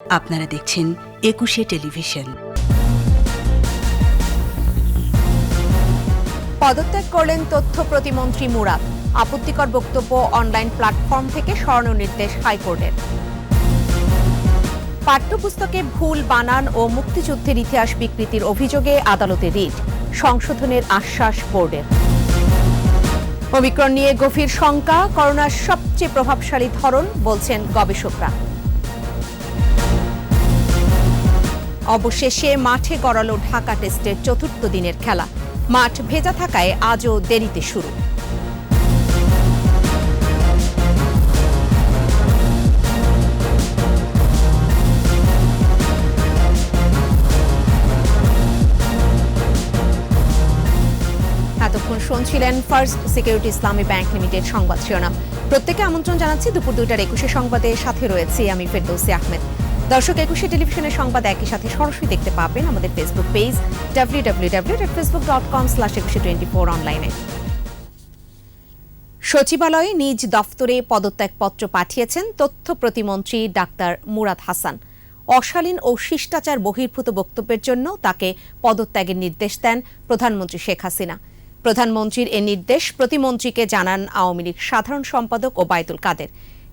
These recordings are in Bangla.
আপনারা দেখছেন একুশে টেলিভিশন। পদত্যাগ করলেন তথ্য প্রতিমন্ত্রী মুরাদ। আপত্তিকর বক্তব্য অনলাইন প্ল্যাটফর্ম থেকে সরানোর নির্দেশ হাইকোর্টের। পাঠ্যপুস্তকে ভুল বানান ও মুক্তিযুদ্ধের ইতিহাস বিকৃতির অভিযোগে আদালতে রিট, সংশোধনের আশ্বাস বোর্ডের। অমিক্রণ নিয়ে গভীর শঙ্কা, করোনার সবচেয়ে প্রভাবশালী ধরন, বলছেন গবেষকরা। অবশেষে মাঠে গড়ালো ঢাকা টেস্টের চতুর্থ দিনের খেলা। মাঠ ভেজা থাকায় আজও দেরিতে শুরু। এতক্ষণ শুনছিলেন first security Islami bank limited সংবাদ শিরোনাম। প্রত্যেকে আমন্ত্রণ জানাচ্ছি দুপুর দুইটার একুশে সংবাদে। সাথে রয়েছে আমি ফেরদৌসি আহমেদ। দর্শক, একুশে টেলিভিশনের সংবাদ একই সাথে সরাসরি দেখতে পাবেন আমাদের Facebook page W W dot com slash Ekushey twenty four অনলাইনে সচিবালয়ে নিজ দফতরে পদত্যাগপত্র পাঠিয়েছেন তথ্য প্রতিমন্ত্রী ডাক্তার মুরাদ হাসান। অশালীন ও শিষ্টাচার বহির্ভূত বক্তব্যের জন্য তাকে পদত্যাগের নির্দেশ দেন প্রধানমন্ত্রী শেখ হাসিনা। প্রধানমন্ত্রীর এ নির্দেশ প্রতিমন্ত্রীকে জানান আওয়ামী লীগ সাধারণ সম্পাদক ওবায়দুল কাদের।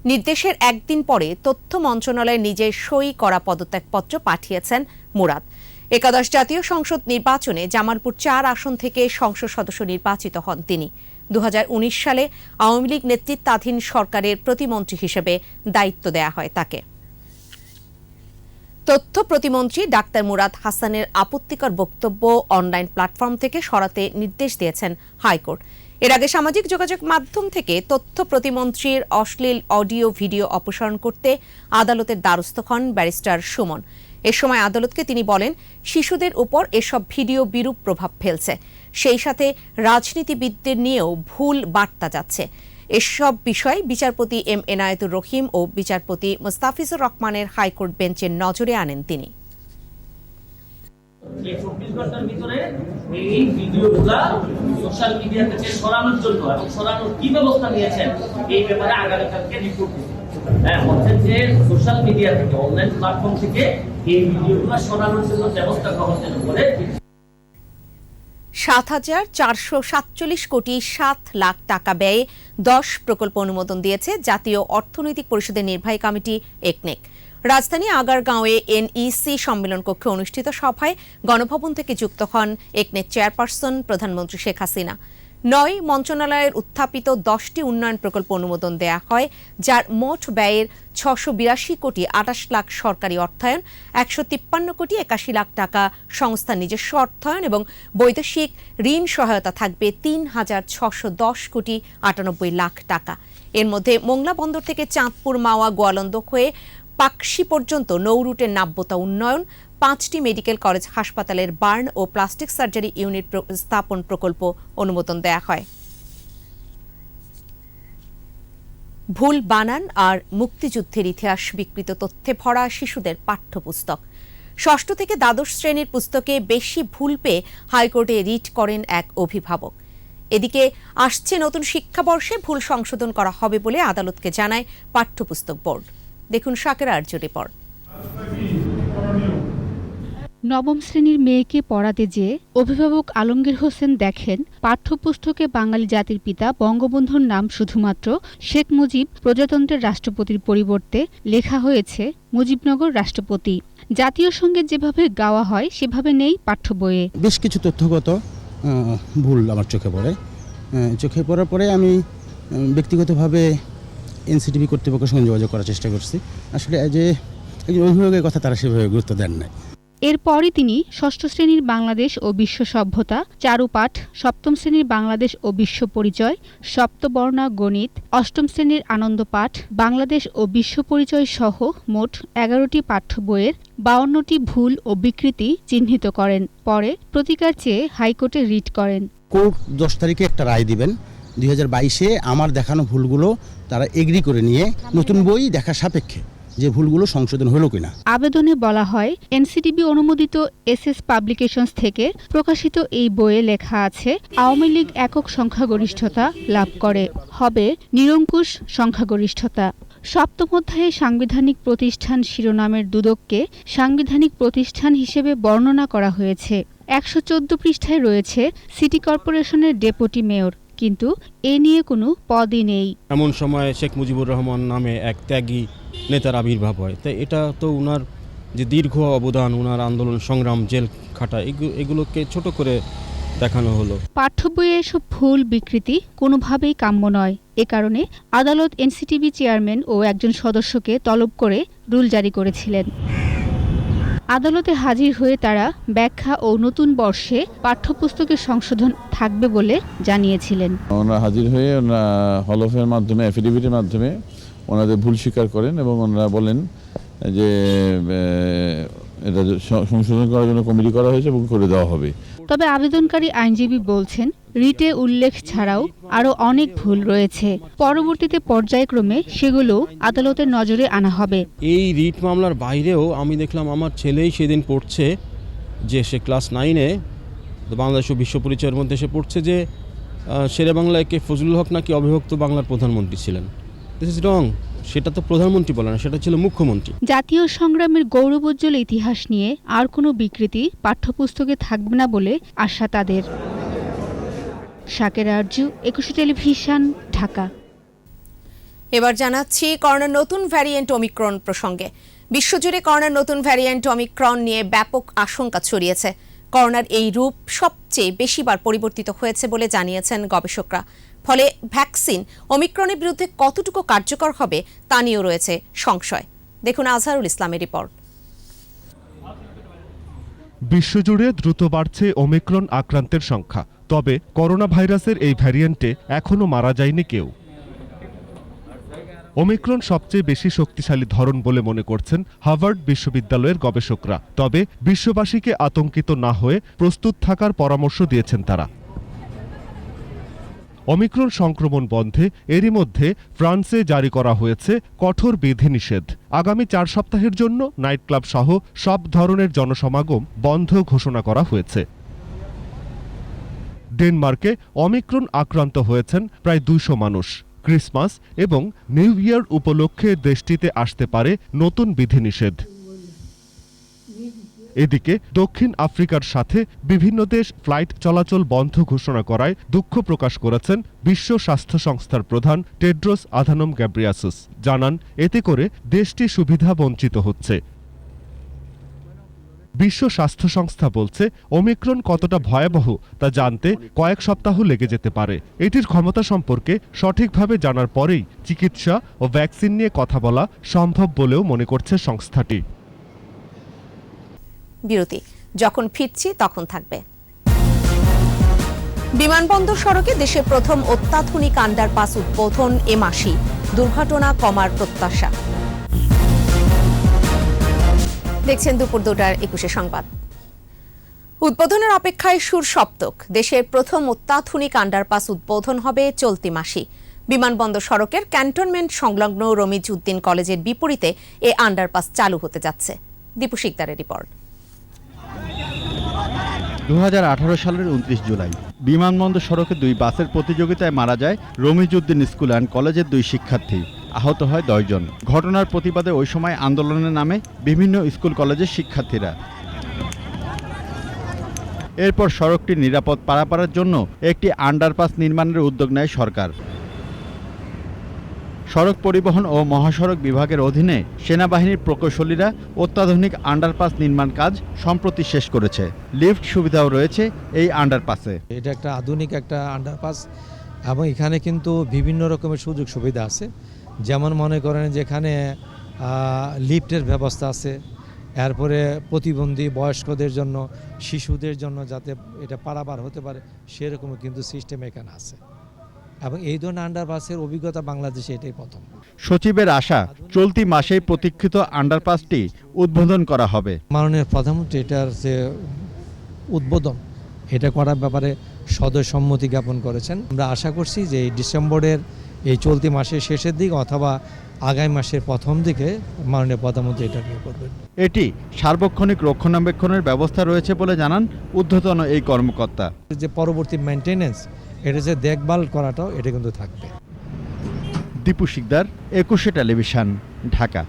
নির্দেশের একদিন পরে তথ্য মন্ত্রণালয়ে নিজের সই করা পদত্যাগপত্র পাঠিয়েছেন মুরাদ। একাদশ জাতীয় সংসদ নির্বাচনে জামালপুর চার আসন থেকে সংসদ সদস্য নির্বাচিত হন তিনি। দু সালে আওয়ামী লীগ নেতৃত্বাধীন সরকারের প্রতিমন্ত্রী হিসেবে দায়িত্ব দেয়া হয় তাকে। তথ্য প্রতিমন্ত্রী ডাক্তার মুরাদ হাসানের আপত্তিকর বক্তব্য অনলাইন প্ল্যাটফর্ম থেকে সরাতে নির্দেশ দিয়েছেন হাইকোর্ট। এর আগে সামাজিক যোগাযোগ মাধ্যম থেকে তথ্য প্রতিমন্ত্রীর অশ্লীল অডিও ভিডিও অপসারণ করতে আদালতের দ্বারস্থ হন ব্যারিস্টার সুমন। এ সময় আদালতকে তিনি বলেন, শিশুদের উপর এসব ভিডিও বিরূপ প্রভাব ফেলছে। সেই সাথে রাজনীতিবিদদের নিয়েও ভুল বার্তা যাচ্ছে। এসব বিষয় বিচারপতি এম এনায়েতুর রহিম ও বিচারপতি মোস্তাফিজুর রহমানের হাইকোর্ট বেঞ্চের নজরে আনেন তিনি। হ্যাঁ সাত হাজার চারশো সাতচল্লিশ কোটি সাত লাখ টাকা ব্যয়ে দশ প্রকল্প অনুমোদন দিয়েছে জাতীয় অর্থনৈতিক পরিষদের নির্বাহী কমিটি, একনেক। রাজধানী আগারগাঁওয়ে এনইসি সম্মেলন কক্ষে অনুষ্ঠিত সভায় গণভবন থেকে যুক্ত হন একনেক চেয়ারপারসন প্রধানমন্ত্রী শেখ হাসিনা। নয় মন্ত্রণালয়ের উত্থাপিত দশটি উন্নয়ন প্রকল্প অনুমোদন দেয়া হয়, যার মোট ব্যয়ের ছশো বিরাশি কোটি আটাশ লাখ সরকারি অর্থায়ন, একশো তিপ্পান্ন কোটি একাশি লাখ টাকা সংস্থার নিজস্ব অর্থায়ন এবং বৈদেশিক ঋণ সহায়তা থাকবে তিন হাজার ছশো দশ কোটি আটানব্বই লাখ টাকা। এর মধ্যে মোংলা বন্দর থেকে চাঁদপুর, মাওয়া গোয়ালন্দ হয়ে পাকশি পর্যন্ত নৌরুটের নাব্যতা উন্নয়ন, পাঁচটি মেডিকেল কলেজ হাসপাতালের বার্ন ও প্লাস্টিক সার্জারি ইউনিট স্থাপন প্রকল্প অনুমোদন দেয়া হয়। ভুল বানান আর মুক্তিযুদ্ধের ইতিহাস বিকৃত তথ্যে ভরা শিশুদের পাঠ্যপুস্তক। ষষ্ঠ থেকে দ্বাদশ শ্রেণির পুস্তকে বেশি ভুল পেয়ে হাইকোর্টে রিট করেন এক অভিভাবক। এদিকে, আসছে নতুন শিক্ষাবর্ষে ভুল সংশোধন করা হবে বলে আদালতকে জানায় পাঠ্যপুস্তক বোর্ড। দেখুন শাকের আর্য রিপোর্ট নবম শ্রেণির মেয়েকে পড়াতে যেয়ে অভিভাবক আলমগীর হোসেন দেখেন পাঠ্যপুস্তকে বাঙালি জাতির পিতা বঙ্গবন্ধুর নাম শুধুমাত্র শেখ মুজিব প্রজাতন্ত্রের রাষ্ট্রপতির পরিবর্তে লেখা হয়েছে মুজিবনগর রাষ্ট্রপতি। জাতীয় সংগীত যেভাবে গাওয়া হয় সেভাবে নেই পাঠ্য বইয়ে। বেশ কিছু তথ্যগত ভুল আমার চোখে পড়ে। চোখে পড়ার পরে আমি ব্যক্তিগতভাবে এনসিটিভি কর্তৃপক্ষের সঙ্গে যোগাযোগ করার চেষ্টা করছি। আসলে যে একজন অভিভাবকের কথা তারা সেভাবে গুরুত্ব দেন নাই। এরপরই তিনি ষষ্ঠ শ্রেণির বাংলাদেশ ও বিশ্ব সভ্যতা চারুপাঠ সপ্তম শ্রেণির বাংলাদেশ ও বিশ্ব পরিচয় সপ্তবর্ণা গণিত অষ্টম শ্রেণির আনন্দ পাঠ বাংলাদেশ ও বিশ্ব পরিচয় সহ মোট এগারোটি পাঠ্য বইয়ের বাউন্নটি ভুল ও বিকৃতি চিহ্নিত করেন। পরে প্রতিকার চেয়ে হাইকোর্টে রিট করেন। কোর্ট দশ তারিখে একটা রায় দিবেন। দুই আমার দেখানো ভুলগুলো তারা এগ্রি করে নিয়ে নতুন বই দেখা সাপেক্ষে যে ভুলগুলো সংশোধন হলো কিনা। আবেদনে বলা হয় এনসিটিবি অনুমোদিত এসএস পাবলিকেশনস থেকে প্রকাশিত এই বইয়ে লেখা আছে, আওয়ামী লীগ একক সংখ্যাগরিষ্ঠতা লাভ করে, হবে নিরঙ্কুশ সংখ্যাগরিষ্ঠতা। সপ্তম অধ্যায়ে সাংবিধানিক প্রতিষ্ঠান শিরোনামের দুদককে সাংবিধানিক প্রতিষ্ঠান হিসেবে বর্ণনা করা হয়েছে। একশো চোদ্দ পৃষ্ঠায় রয়েছে, সিটি কর্পোরেশনের ডেপুটি মেয়র। কিন্তু এ নিয়ে কোনো পদই নেই। এমন সময় শেখ মুজিবুর রহমান নামে এক ত্যাগী নেতার আবির্ভাব হয়। তাই এটা তো উনার যে দীর্ঘ অবদান উনার আন্দোলন সংগ্রাম জেল খাটা এগু- এগুলোকে ছোট করে দেখানো হলো। পাঠ্য বইয়ে এসব ভুল বিকৃতি কোনোভাবেই কাম্য নয়। এ কারণে আদালত এনসিটিভি চেয়ারম্যান ও একজন সদস্যকে তলব করে রুল জারি করেছিলেন। আদালতে হাজির হয়ে তারা ব্যাখ্যা ও নতুন বর্ষে পাঠ্যপুস্তকের সংশোধন থাকবে বলে জানিয়েছিলেন। ওনারা হাজির হয়ে ওনারা হলফের মাধ্যমে অ্যাফিডেভিটের মাধ্যমে ওনাদের ভুল স্বীকার করেন এবং ওনারা বলেন যে এটা সংশোধন করার জন্য কমিটি করা হয়েছে এবং করে দেওয়া হবে। তবে আবেদনকারী আইনজীবী বলছেন, রিটে উল্লেখ ছাড়াও আরও অনেক ভুল রয়েছে। পরবর্তীতে পর্যায়ক্রমে সেগুলো আদালতের নজরে আনা হবে। এই রিট মামলার বাইরেও আমি দেখলাম আমার ছেলেই সেদিন পড়ছে যে সে ক্লাস নাইনে, বাংলাদেশ ও বিশ্ব পরিচয়ের মধ্যে সে পড়ছে যে শেরে বাংলায় কে ফজলুল হক নাকি অবিভক্ত বাংলার প্রধানমন্ত্রী ছিলেন। দিস ইজ রং সেটা তো প্রধানমন্ত্রী বলে না সেটা ছিল মুখ্যমন্ত্রী। জাতীয় সংগ্রামের গৌরবোজ্জ্বল ইতিহাস নিয়ে আর কোনো বিকৃতি পাঠ্যপুস্তকে থাকবে না বলে আশা তাদের। শাকের আরজু একুশে টেলিভিশন ঢাকা। এবার জানাচ্ছি করোনার নতুন ভ্যারিয়েন্ট ওমিক্রন প্রসঙ্গে। বিশ্বজুড়ে করোনার নতুন ভ্যারিয়েন্ট ওমিক্রন নিয়ে ব্যাপক আশঙ্কা ছড়িয়েছে। করোনার এই রূপ সবচেয়ে বেশিবার পরিবর্তিত হয়েছে বলে জানিয়েছেন গবেষকরা। ফলে ভ্যাকসিন অমিক্রণের বিরুদ্ধে কতটুকু কার্যকর হবে তা নিয়েও রয়েছে সংশয়। দেখুন আজহারুল ইসলামের রিপোর্ট। বিশ্বজুড়ে দ্রুত বাড়ছে ওমিক্রন আক্রান্তের সংখ্যা, তবে করোনা ভাইরাসের এই ভ্যারিয়েন্টে এখনও মারা যায়নি কেউ। ওমিক্রন সবচেয়ে বেশি শক্তিশালী ধরন বলে মনে করছেন হার্ভার্ড বিশ্ববিদ্যালয়ের গবেষকরা, তবে বিশ্ববাসীকে আতঙ্কিত না হয়ে প্রস্তুত থাকার পরামর্শ দিয়েছেন তারা। অমিক্রন সংক্রমণ বন্ধে এরই মধ্যে ফ্রান্সে জারি করা হয়েছে কঠোর বিধিনিষেধ। আগামী চার সপ্তাহের জন্য নাইট ক্লাব সহ সব ধরনের জনসমাগম বন্ধ ঘোষণা করা হয়েছে। ডেনমার্কে অমিক্রন আক্রান্ত হয়েছেন প্রায় দুইশো মানুষ। ক্রিসমাস এবং নিউ ইয়ার উপলক্ষে দেশটিতে আসতে পারে নতুন বিধিনিষেধ। এদিকে দক্ষিণ আফ্রিকার সাথে বিভিন্ন দেশ ফ্লাইট চলাচল বন্ধ ঘোষণা করায় দুঃখ প্রকাশ করেছেন বিশ্ব স্বাস্থ্য সংস্থার প্রধান টেড্রোস আধানম গ্যাব্রিয়াসুস জানান, এতে করে দেশটি সুবিধা বঞ্চিত হচ্ছে। বিশ্ব স্বাস্থ্য সংস্থা বলছে, ওমিক্রন কতটা ভয়াবহ তা জানতে কয়েক সপ্তাহ লেগে যেতে পারে। এটির ক্ষমতা সম্পর্কে সঠিকভাবে জানার পরেই চিকিৎসা ও ভ্যাকসিন নিয়ে কথা বলা সম্ভব বলেও মনে করছে সংস্থাটি। বিরতি। যখন ফিরছি তখন থাকবে। বিমানবন্দর সড়কে দেশের প্রথম অত্যাধুনিক আন্ডারপাস উদ্বোধন এ মাসেই দুর্ঘটনা কমার প্রত্যাশা। দেখছেন দুপুর দুটার একুশে সংবাদ। উদ্বোধনের অপেক্ষায় সুর সপ্তক দেশের প্রথম অত্যাধুনিক আন্ডারপাস উদ্বোধন হবে চলতি মাসেই বিমানবন্দর সড়কের ক্যান্টনমেন্ট সংলগ্ন রমিজ উদ্দিন কলেজের বিপরীতে এ আন্ডারপাস চালু হতে যাচ্ছে। দীপু শিকদারের রিপোর্ট। দু হাজার আঠারো সালের উনত্রিশ জুলাই, বিমানবন্দর সড়কে দুই বাসের প্রতিযোগিতায় মারা যায় রমিজউদ্দিন স্কুল অ্যান্ড কলেজের দুই শিক্ষার্থী। আহত হয় দশজন। ঘটনার প্রতিবাদে ওই সময় আন্দোলনের নামে বিভিন্ন স্কুল কলেজের শিক্ষার্থীরা। এরপর সড়কটি নিরাপদ পারাপারের জন্য একটি আন্ডারপাস নির্মাণের উদ্যোগ নেয় সরকার। সড়ক পরিবহন ও মহাসড়ক বিভাগের অধীনে সেনাবাহিনীর প্রকৌশলীরা অত্যাধুনিক আন্ডারপাস নির্মাণ কাজ সম্প্রতি শেষ করেছে। লিফট সুবিধাও রয়েছে এই আন্ডারপাসে। এটা একটা আধুনিক একটা আন্ডারপাস এবং এখানে কিন্তু বিভিন্ন রকমের সুযোগ সুবিধা আছে। যেমন মনে করেন যে এখানে লিফটের ব্যবস্থা আছে। এরপরে প্রতিবন্ধী বয়স্কদের জন্য, শিশুদের জন্য যাতে এটা পারাবার হতে পারে, সেরকমও কিন্তু সিস্টেম এখানে আছে। এবং এই ধরনের আন্ডারপাসের অভিজ্ঞতা বাংলাদেশে এটাই প্রথম। সচিবের আশা চলতি মাসেই প্রতীক্ষিত আন্ডারপাসটি উদ্বোধন করা হবে। মাননীয় প্রধানমন্ত্রী এটার যে উদ্বোধন এটা করার ব্যাপারে সদয় সম্মতি জ্ঞাপন করেছেন। আমরা আশা করছি যে এই ডিসেম্বরের এই চলতি মাসের শেষের দিকে অথবা আগামী মাসের প্রথম দিকে মাননীয় প্রধানমন্ত্রী এটা নিয়ে করবেন। এটি সার্বক্ষণিক রক্ষণাবেক্ষণের ব্যবস্থা রয়েছে বলে জানান ঊর্ধ্বতন এই কর্মকর্তা। যে পরবর্তী মেনটেনেন্স এটা যে দেখভাল করাটাও এটা কিন্তু থাকবে। দীপু শিকদার একুশে টেলিভিশন ঢাকা।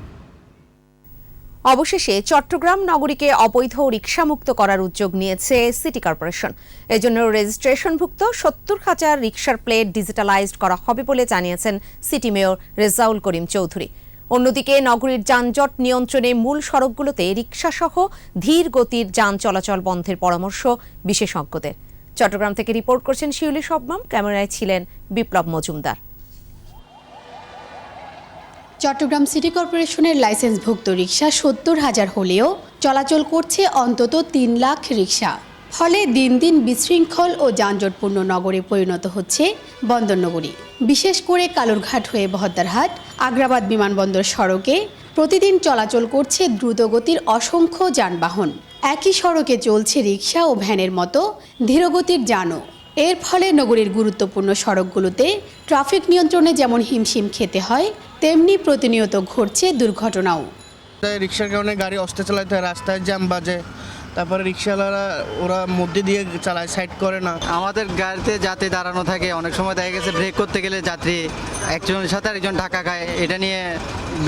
অবশেষে চট্টগ্রাম নগরীকে অবৈধ রিক্সামুক্ত করার উদ্যোগ নিয়েছে সিটি কর্পোরেশন। এজন্য রেজিস্ট্রেশনভুক্ত সত্তর হাজার রিক্সার প্লেট ডিজিটালাইজড করা হবে বলে জানিয়েছেন সিটি মেয়র রেজাউল করিম চৌধুরী। অন্যদিকে নগরীর যানজট নিয়ন্ত্রণে মূল সড়কগুলোতে রিক্সাসহ ধীর গতির যান চলাচল বন্ধের পরামর্শ বিশেষজ্ঞদের। চট্টগ্রাম থেকে রিপোর্ট করছেন শিউলি শবনম। ক্যামেরায় ছিলেন বিপ্লব মজুমদার। চট্টগ্রাম সিটি কর্পোরেশনের লাইসেন্সভুক্ত রিক্সা সত্তর হাজার হলেও চলাচল করছে অন্তত তিন লাখ রিক্সা ফলে দিন দিন বিশৃঙ্খল ও যানজটপূর্ণ নগরে পরিণত হচ্ছে বন্দরনগরী বিশেষ করে কালুরঘাট হয়ে বহদ্দারহাট, আগ্রাবাদ বিমানবন্দর সড়কে প্রতিদিন চলাচল করছে দ্রুতগতির অসংখ্য যানবাহন। একই সড়কে চলছে রিক্সা ও ভ্যানের মতো ধীরগতির যানও। এর ফলে নগরীর গুরুত্বপূর্ণ সড়কগুলোতে ট্রাফিক নিয়ন্ত্রণে যেমন হিমশিম খেতে হয়, তেমনি প্রতিনিয়ত ঘটছে দুর্ঘটনাও। রিক্সার কারণে গাড়ি অস্তে চালাতে হয়, রাস্তায় জ্যাম বাজে। তারপরে রিক্সাওয়ালারা ওরা মধ্যে দিয়ে চালায় সাইড করে না। আমাদের গাড়িতে যাত্রী দাঁড়ানো থাকে অনেক সময় দেখা গেছে ব্রেক করতে গেলে যাত্রী একজনের সাথে আরেকজন ঢাকা খায় এটা নিয়ে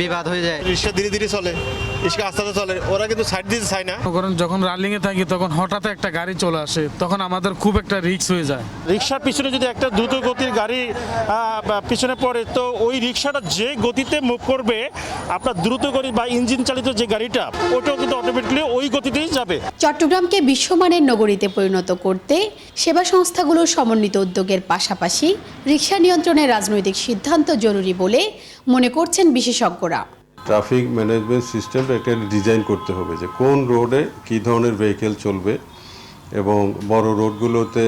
বিবাদ হয়ে যায়। রিক্সা ধীরে ধীরে চলে রিক্সা আস্তে আস্তে চলে ওরা কিন্তু সাইড দিতে চায় না। কারণ যখন এ থাকি তখন হঠাৎ একটা গাড়ি চলে আসে তখন আমাদের খুব একটা রিস্ক হয়ে যায়। রিক্সার পিছনে যদি একটা দ্রুত গতির গাড়ি পিছনে পড়ে তো ওই রিক্সাটা যে গতিতে মুভ করবে আপনার দ্রুত গতি বা ইঞ্জিন চালিত যে গাড়িটা ওটাও কিন্তু অটোমেটিকলি ওই গতিতেই যাবে। চট্টগ্রামকে বিশ্বমানের নগরীতে পরিণত করতে সেবা সংস্থাগুলোর সমন্বিত উদ্যোগের পাশাপাশি রিক্সা নিয়ন্ত্রণের রাজনৈতিক সিদ্ধান্ত জরুরি বলে মনে করছেন বিশেষজ্ঞরা। ট্রাফিক ম্যানেজমেন্ট সিস্টেমটা একটা ডিজাইন করতে হবে যে কোন রোডে কী ধরনের ভেহিকেল চলবে এবং বড় রোডগুলোতে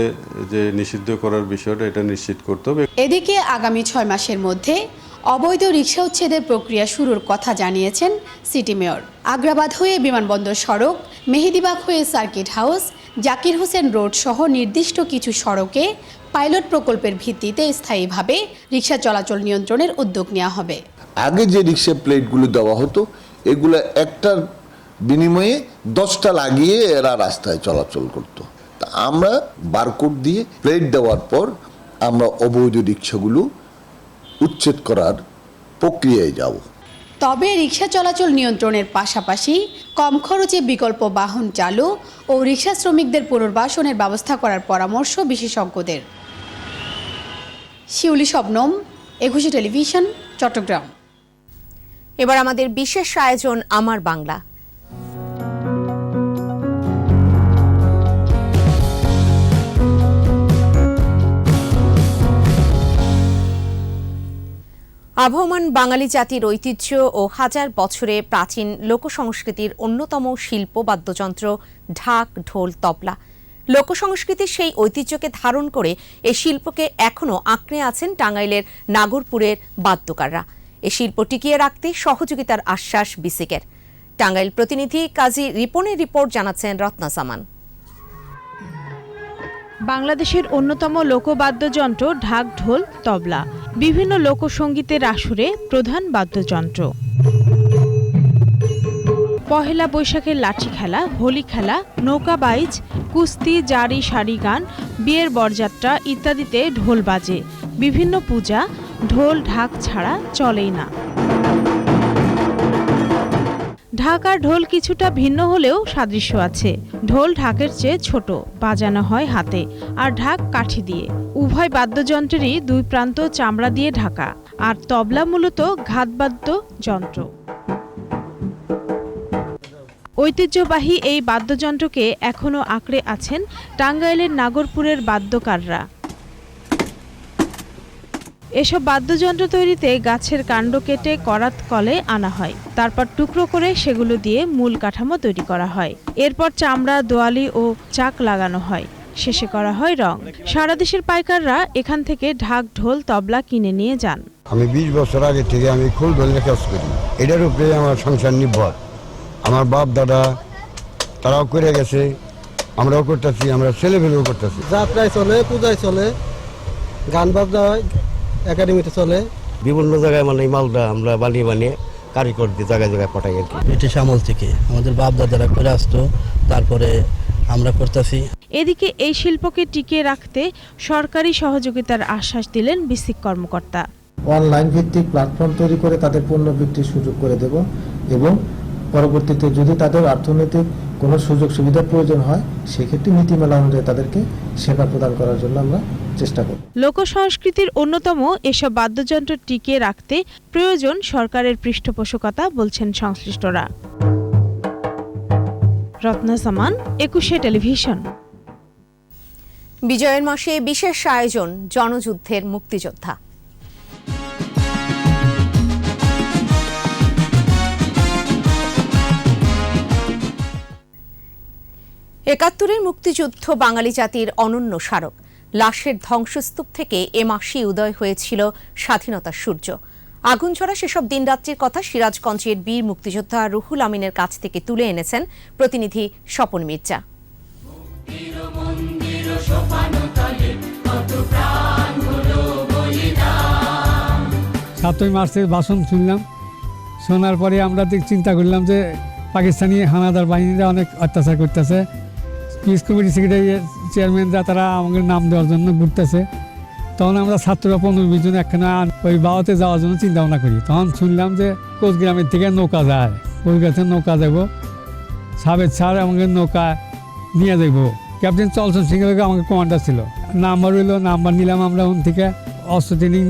যে নিষিদ্ধ করার বিষয়টা এটা নিশ্চিত করতে হবে। এদিকে আগামী ছয় মাসের মধ্যে অবৈধ রিক্সা উচ্ছেদের প্রক্রিয়া শুরুর কথা জানিয়েছেন সিটি মেয়র। আগ্রাবাদ হয়ে বিমানবন্দর সড়ক, মেহেদিবাগ হয়ে circuit house, Zakir Hossain road সহ নির্দিষ্ট কিছু সড়কে পাইলট প্রকল্পের ভিত্তিতে স্থায়ীভাবে রিক্সা চলাচল নিয়ন্ত্রণের উদ্যোগ নেওয়া হবে। আগে যে রিক্সা প্লেটগুলো দেওয়া হতো, এগুলো একটার বিনিময়ে দশটা লাগিয়ে এরা রাস্তায় চলাচল করত। তা আমরা বারকোড দিয়ে প্লেট দেওয়ার পর আমরা অবৈধ রিক্সাগুলো উচ্ছেদ করার প্রক্রিয়ায় যাব। তবে রিক্সা চলাচল নিয়ন্ত্রণের পাশাপাশি কম খরচে বিকল্প বাহন চালু ও রিক্সা শ্রমিকদের পুনর্বাসনের ব্যবস্থা করার পরামর্শ বিশেষজ্ঞদের। শিউলি শবনম একুশে টেলিভিশন চট্টগ্রাম। এবার আমাদের বিশেষ আয়োজন আমার বাংলা। আবহমান বাঙালি জাতির ঐতিহ্য ও হাজার বছরে প্রাচীন লোকসংস্কৃতির অন্যতম শিল্প বাদ্যযন্ত্র, ঢাক, ঢোল, তবলা। লোকসংস্কৃতির সেই ঐতিহ্যকে ধারণ করে এই শিল্পকে এখনও আঁকড়ে আছেন টাঙ্গাইলের নাগরপুরের বাদ্যকাররা। এ শিল্প টিকিয়ে রাখতে সহযোগিতার আশ্বাস বিসিকের। টাঙ্গাইল প্রতিনিধি কাজী রিপনের রিপোর্ট জানাচ্ছেন রত্না সামান। বাংলাদেশের অন্যতম লোকবাদ্যযন্ত্র ঢাক ঢোল তবলা। বিভিন্ন লোকসঙ্গীতের আসরে প্রধান বাদ্যযন্ত্র। পহেলা বৈশাখের লাঠি খেলা, হোলি খেলা, নৌকা বাইচ, কুস্তি, জারি সারি গান, বিয়ের বরযাত্রা ইত্যাদিতে ঢোল বাজে। বিভিন্ন পূজা, ঢোল ঢাক ছাড়া চলেই না। ঢাক আর ঢোল কিছুটা ভিন্ন হলেও সাদৃশ্য আছে। ঢোল ঢাকের চেয়ে ছোট, বাজানো হয় হাতে, আর ঢাক কাঠি দিয়ে। উভয় বাদ্যযন্ত্রেরই দুই প্রান্ত চামড়া দিয়ে ঢাকা, আর তবলা মূলত ঘাতবাদ্য যন্ত্র। ঐতিহ্যবাহী এই বাদ্যযন্ত্রকে এখনও আঁকড়ে আছেন টাঙ্গাইলের নাগরপুরের বাদ্যকাররা। এসব বাদ্যযন্ত্র তৈরিতে গাছের কাণ্ড কেটে করাত কলে আনা হয়। তারপর টুকরো করে সেগুলো দিয়ে মূল কাঠামো তৈরি করা হয়। এরপর চামড়া দোয়ালি ও চাক লাগানো হয়। শেষে করা হয় রং। সারা দেশের পাইকাররা এখান থেকে ঢাক ঢোল তবলা কিনে নিয়ে যান। আমি বিশ বছর আগে থেকে আমি খুব ধরনের কাজ করি। এটার উপরে আমার সংসার নির্ভর। আমার বাপ দাদা তারাও করে গেছে। আমরাও করতেছি আমরা ছেলেমেয়েও করতেছি। যাত্রায় চলে পূজায় চলে গান বাজনা হয় একাডেমিতে চলে। বিভিন্ন জায়গায় মানে মালটা আমরা বানিয়ে বানিয়ে কারিগর দিয়ে জায়গায় জায়গায় পাঠাই আর কি। ব্রিটিশ আমল থেকে। আমাদের বাপ দাদারা করে আসতো তারপরে আমরা করতেছি। এদিকে এই শিল্পকে টিকিয়ে রাখতে সরকারি সহযোগিতার আশ্বাস দিলেন বিসিক কর্মকর্তা। অনলাইন ভিত্তিক প্ল্যাটফর্ম তৈরি করে তাদের পণ্য বিক্রির সুযোগ করে দেব এবং পরবর্তীতে যদি তাদের অর্থনৈতিক কোনো সুযোগ সুবিধার প্রয়োজন হয় সেক্ষেত্রে নীতিমালা অনুযায়ী তাদেরকে সেবা প্রদান করার জন্য আমরা চেষ্টা করব। লোকসংস্কৃতির অন্যতম এসব বাদ্যযন্ত্র টিকিয়ে রাখতে প্রয়োজন সরকারের পৃষ্ঠপোষকতা বলছেন সংশ্লিষ্টরা। রত্না সামান একুশে টেলিভিশন। বিজয়ের মাসে বিশেষ আয়োজন জনযুদ্ধের মুক্তিযোদ্ধা। একাত্তরের মুক্তিযুদ্ধ বাঙালি জাতির অনন্য স্মারক। লাশের ধ্বংসস্তূপ থেকে এ মাসেই উদয় হয়েছিল স্বাধীনতার সূর্য। আগুন ছড়া সেসব দিনরাত্রির কথা সিরাজগঞ্জের বীর মুক্তিযোদ্ধা রুহুল আমিনের কাছ থেকে তুলে এনেছেন প্রতিনিধি স্বপন মির্জা। সাতই মার্চের ভাষণ শুনলাম। শোনার পরে আমরা চিন্তা করলাম যে পাকিস্তানি হানাদার বাহিনীরা অনেক অত্যাচার করতেছে। পিস কমিটি সেক্রেটারি চেয়ারম্যানরা তারা আমাদের নাম দেওয়ার জন্য ঘুরতেছে। তখন আমরা ছাত্ররা পনেরো বিশ জন একখানে ওই বাওয়াতে যাওয়ার জন্য চিন্তা ভাবনা করি। তখন শুনলাম যে কোচগ্রামের থেকে নৌকা যায়। ওই কাছে নৌকা যাব সাবেদ স্যার আমাকে নৌকা নিয়ে যাব ক্যাপ্টেন চলসন সিং আমাকে কমান্ডার ছিল। নাম্বার হইল, নাম্বার নিলাম আমরা ওখান থেকে। অস্ত্র ট্রেনিং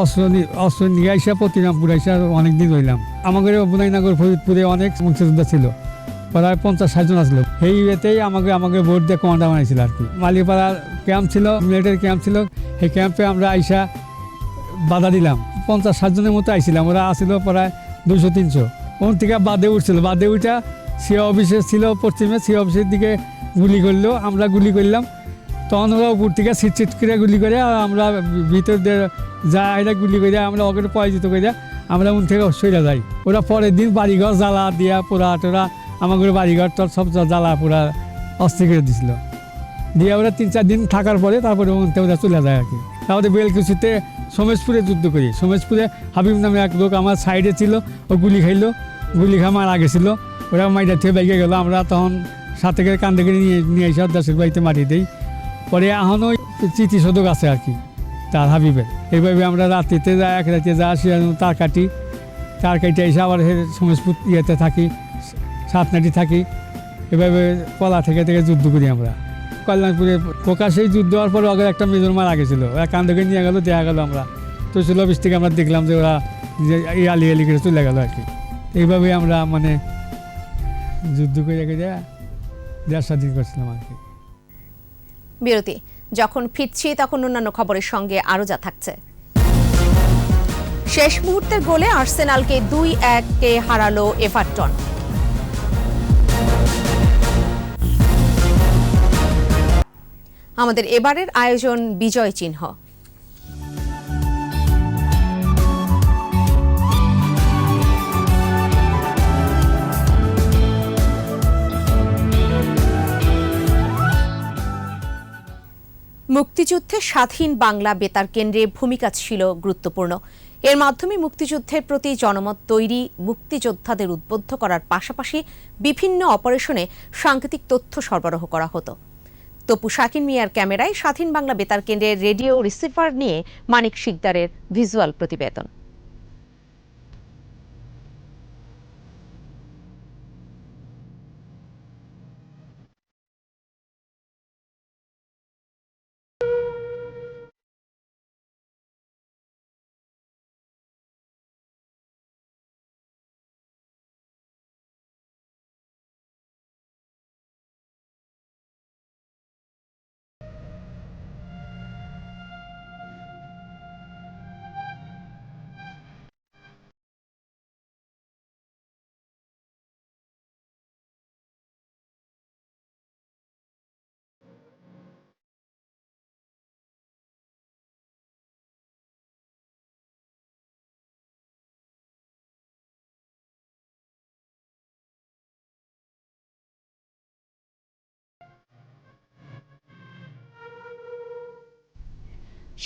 অস্ত্র অস্ত্র নিয়ে আইসা প্রতিরামপুর আইসা অনেক দিন রইলাম। আমাদের বুনাইনগর ফরিদপুরে অনেক মুক্তিযোদ্ধা ছিল। প্রায় পঞ্চাশ, ষাট জন আসলো। সেই ইয়েতেই আমাকে আমাকে ভোট দিয়ে কমান্ডার বানাইছিল আর কি। মালিপাড়ার ক্যাম্প ছিল মিলিটারি ক্যাম্প ছিল। সেই ক্যাম্পে আমরা আইসা বাধা দিলাম। পঞ্চাশ ষাটজনের মতো আইছিলাম। ওরা আসছিল প্রায় দুশো তিনশো। ওখান থেকে বাদে উঠছিল। বাদে উঠা সি অফিসে ছিল পশ্চিমে, সি অফিসের দিকে গুলি করল। আমরা গুলি করলাম। তখন ওরা উপর থেকে ছিট ছিট করে গুলি করে আর আমরা ভিতর দিয়ে যা এটা গুলি করে আমরা ওকে পরাজিত করে আমরা উন থেকে সইরা যাই। ওরা পরের দিন বাড়িঘর জ্বালা দিয়া পোড়া টোরা আমাদের বাড়িঘর তোর সব জ্বালা পুরা অস্থির করে দিছিল। দিয়ে ওরা তিন চার দিন থাকার পরে তারপরে ওরা চলে যায় আর কি। তারপরে বেলকুচিতে সোমেশপুরে যুদ্ধ করি। সোমেশপুরে হাবিব নামে এক লোক আমার সাইডে ছিল, ও গুলি খাইলো, গুলি খা মারা গেছিল। ওরা মাইটা থেকে বেগে গেলো, আমরা তখন সাথে করে কান্দে করে নিয়ে নিয়ে এসে দেশের বাড়িতে মাটি দিই। পরে এখনও স্মৃতিশোধক আছে আর কি, তার হাবিবের। এইভাবে আমরা রাত্রিতে যাই এক রাতে যা সে তার কাটি তার কাটে এসে আবার সোমেশপুর ইয়েতে থাকি। সাতনাটি থাকি, এভাবে কলা থেকে থেকে যুদ্ধ করি আমরা। কল্যাণপুরে প্রকাশেই যুদ্ধ হওয়ার পরে ওদের একটা মেজর মারা গেছিল কান্দকে নিয়ে গেলো দেখা গেলো আমরা। তো ষোলো অফিস থেকে আমরা দেখলাম যে ওরা আলি আলি করে চলে গেলো আর কি। এইভাবে আমরা মানে যুদ্ধ করে করে দেড় স্বাধীন করছিলাম আর কি। বিরতি, যখন ফিরছি তখন অন্যান্য খবরের সঙ্গে আরও যা থাকছে। শেষ মুহূর্তের গোলে আর্সেনালকে দুই এককে হারালো এভারটন। আমাদের এবারের আয়োজন বিজয় চিহ্ন। মুক্তিযুদ্ধে স্বাধীন বাংলা বেতার কেন্দ্রে ভূমিকা ছিল গুরুত্বপূর্ণ। এর মাধ্যমে মুক্তিযুদ্ধের প্রতি জনমত তৈরি, মুক্তিযোদ্ধাদের উদ্বুদ্ধ করার পাশাপাশি বিভিন্ন অপারেশনে সাংকেতিক তথ্য সরবরাহ করা হতো। তপু শাকিন মিয়ার ক্যামেরায় স্বাধীন বাংলা বেতার কেন্দ্রের রেডিও রিসিভার নিয়ে মানিক শিকদারের ভিজুয়াল প্রতিবেদন।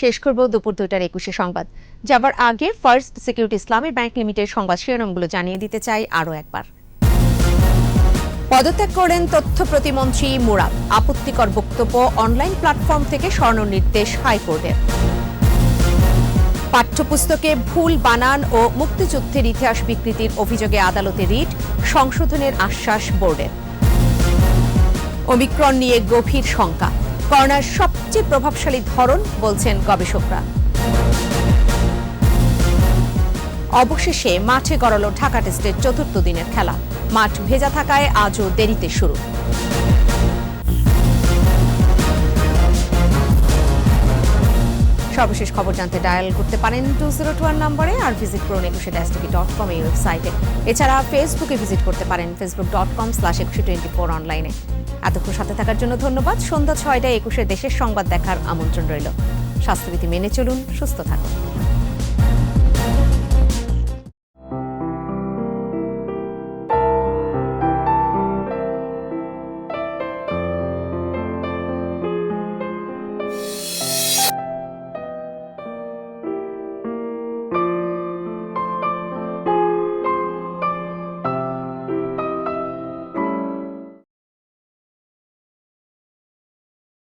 শেষ করব দুপুর দুটার একুশে সংবাদ। যাবার আগে first security Islami bank limited সংবাদ শিরোনামগুলো জানিয়ে দিতে চাই আরও একবার। পদত্যাগ করেন তথ্য প্রতিমন্ত্রী মুরাদ। আপত্তিকর বক্তব্য অনলাইন প্ল্যাটফর্ম থেকে স্বর্ণ নির্দেশ হাইকোর্টের। পাঠ্যপুস্তকে ভুল বানান ও মুক্তিযুদ্ধের ইতিহাস বিকৃতির অভিযোগে আদালতে রিট, সংশোধনের আশ্বাস বোর্ডের। ওমিক্রন নিয়ে গভীর শঙ্কা। করোনার সবচেয়ে প্রভাবশালী ধরন, বলছেন গবেষকরা। অবশেষে মাঠে গড়ালো ঢাকা টেস্টের চতুর্থ দিনের খেলা। মাঠ ভেজা থাকায় আজও দেরিতে শুরু। সর্বশেষ খবর জানতে ডায়াল করতে পারেন টু জিরো টু ওয়ান নম্বরে আর ভিজিট করুন একুশে ড্যাশ টিভি ডট কম এই ওয়েবসাইটে এছাড়া ফেসবুকে ভিজিট করতে পারেন Facebook dot com slash Ekushey twenty four অনলাইনে এতক্ষণ সাথে থাকার জন্য ধন্যবাদ। সন্ধ্যা ছয়টায় একুশে দেশের সংবাদ দেখার আমন্ত্রণ রইল। স্বাস্থ্যবিধি মেনে চলুন, সুস্থ থাকুন।